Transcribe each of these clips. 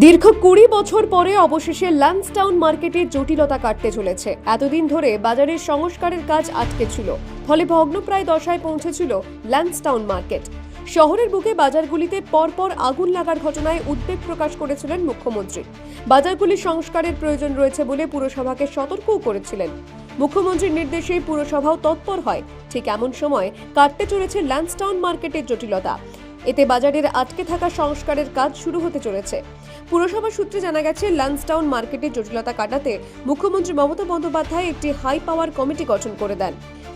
দীর্ঘ কুড়ি বছর পরে অবশেষে ল্যান্সটাউন মার্কেটের জটিলতা কাটতে চলেছে। এতদিন ধরে বাজারের সংস্কারের কাজ আটকে ছিল। ফলে ভগ্নপ্রায় দশায় পৌঁছেছিল ল্যান্সটাউন মার্কেট। শহরের বুকে বাজারগুলিতে পরপর আগুন লাগার ঘটনায় উদ্বেগ প্রকাশ করেছিলেন মুখ্যমন্ত্রী। বাজারগুলি সংস্কারের প্রয়োজন রয়েছে বলে পুরসভাকে সতর্কও করেছিলেন। মুখ্যমন্ত্রীর নির্দেশেই পুরসভাও তৎপর হয়। ঠিক এমন সময় কাটতে চলেছে ল্যান্সটাউন মার্কেটের জটিলতা। এতে বাজারের আটকে থাকা সংস্কারের কাজ শুরু হতে চলেছে। পুরসভা সূত্রে জানা গেছে, লান্সটাউন মার্কেটের জটিলতা কাটাতে মুখ্যমন্ত্রী মমতা বন্দ্যোপাধ্যায় একটি হাই পাওয়ার কমিটি গঠন করে দেন।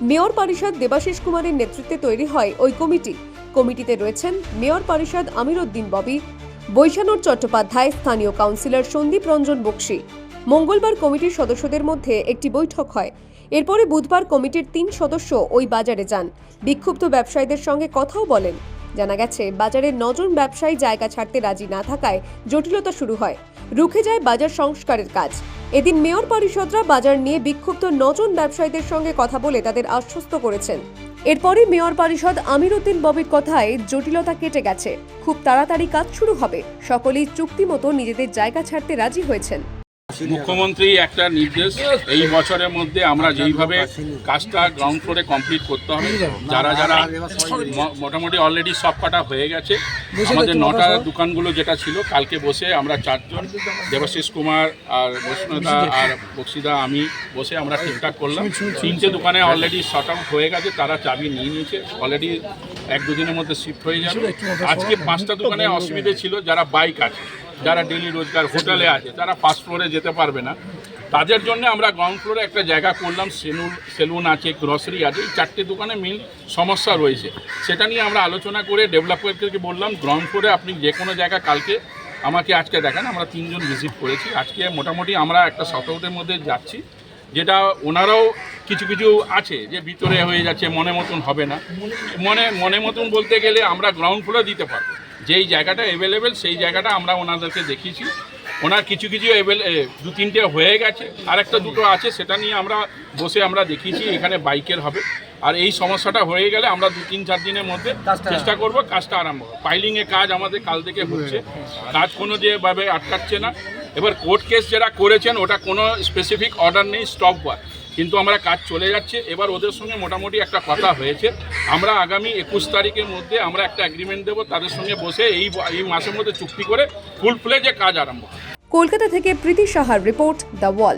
মেয়র পরিষদ দেবাশিস কুমারের নেতৃত্বে তৈরি হয় ওই কমিটি। কমিটিতে রয়েছেন মেয়র পরিষদ আমির উদ্দিন ববি, বৈশানুর চট্টোপাধ্যায়, স্থানীয় কাউন্সিলর সন্দীপ রঞ্জন বক্সি। মঙ্গলবার কমিটির সদস্যদের মধ্যে একটি বৈঠক হয়। এরপরে বুধবার কমিটির তিন সদস্য ওই বাজারে যান। বিক্ষুব্ধ ব্যবসায়ীদের সঙ্গে কথাও বলেন। জানা গেছে বাজারের নজন ব্যবসায়ী জায়গা ছাড়তে রাজি না থাকায় জটিলতা শুরু হয়। রুখে যায় বাজার সংস্কারের কাজ। এদিন মেয়র পরিষদরা বাজার নিয়ে বিক্ষুব্ধ নজন ব্যবসায়ীদের সঙ্গে কথা বলে তাদের আশ্বস্ত করেছেন। এরপরে মেয়র পরিষদ আমির উদ্দিন ববির কথায় জটিলতা কেটে গেছে। খুব তাড়াতাড়ি কাজ শুরু হবে। সকলেই চুক্তি মতো নিজেদের জায়গা ছাড়তে রাজি হয়েছেন। মুখ্যমন্ত্রী একটা নির্দেশ, এই বছরের মধ্যে আমরা যেইভাবে কাজটা গ্রাউন্ড ফ্লোরে কমপ্লিট করতে হবে, যারা যারা মোটামুটি অলরেডি সব কাটা হয়ে গেছে, আমাদের নটা দোকানগুলো যেটা ছিল, কালকে বসে আমরা চারজন, দেবাশিস কুমার আর বৈষ্ণদা আর বক্সিদা, আমি বসে আমরা ঠিকঠাক করলাম, তিনটে দোকানে অলরেডি শর্ট আউট হয়ে গেছে, তারা চাবি নিয়ে নিয়েছে অলরেডি এক দুদিনের মধ্যে শিফট হয়ে যাবে। আজকে পাঁচটা দোকানে অসুবিধে ছিল, যারা বাইক আছে যারা ডেলি রোজগার হোটেলে আছে, তারা ফার্স্ট ফ্লোরে যেতে পারবে না। তাদের জন্য আমরা গ্রাউন্ড ফ্লোরে একটা জায়গা করলাম, সেলুন সেলুন আছে গ্রসারি আছে, এই চারটে দোকানে মেন সমস্যা রয়েছে। সেটা নিয়ে আমরা আলোচনা করে ডেভেলপারকে বললাম গ্রাউন্ড ফ্লোরে আপনি যে কোনো জায়গা কালকে আমাকে আজকে দেখান, আমরা তিনজন ভিজিট করেছি। আজকে মোটামুটি আমরা একটা শর্টআউটের মধ্যে যাচ্ছি, যেটা ওনারাও কিছু কিছু আছে যে ভিতরে হয়ে যাচ্ছে মনে মতন হবে না। মনে মনে মতন বলতে গেলে আমরা গ্রাউন্ড ফ্লোরে দিতে পারব। যেই জায়গাটা অ্যাভেলেবেল সেই জায়গাটা আমরা ওনাদেরকে দেখিয়েছি। ওনার কিছু কিছু এভেল দু তিনটে হয়ে গেছে। আর একটা দুটো আছে সেটা নিয়ে আমরা বসে আমরা দেখিয়েছি এখানে বাইকের হবে। আর এই সমস্যাটা হয়ে গেলে আমরা দু তিন চার দিনের মধ্যে চেষ্টা করব কাজটা আরম্ভ পাইলিংয়ে কাজ আমাদের কাল থেকে হচ্ছে। কাজ কোনো যেভাবে আটকাচ্ছে না। এবার কোর্ট কেস যারা করেছেন ওটা কোনো স্পেসিফিক অর্ডার নেই স্টপ ওয়ার্ক কিন্তু আমরা কাজ চলে যাচ্ছে। এবার ওদের সঙ্গে মোটামুটি একটা কথা হয়েছে। আমরা আগামী একুশ তারিখের মধ্যে আমরা একটা এগ্রিমেন্ট দেবো তাদের সঙ্গে বসে এই এই মাসের মধ্যে চুক্তি করে ফুল ফ্লেজে কাজ আরম্ভ কলকাতা থেকে প্রীতি সাহার রিপোর্ট দ্য ওয়াল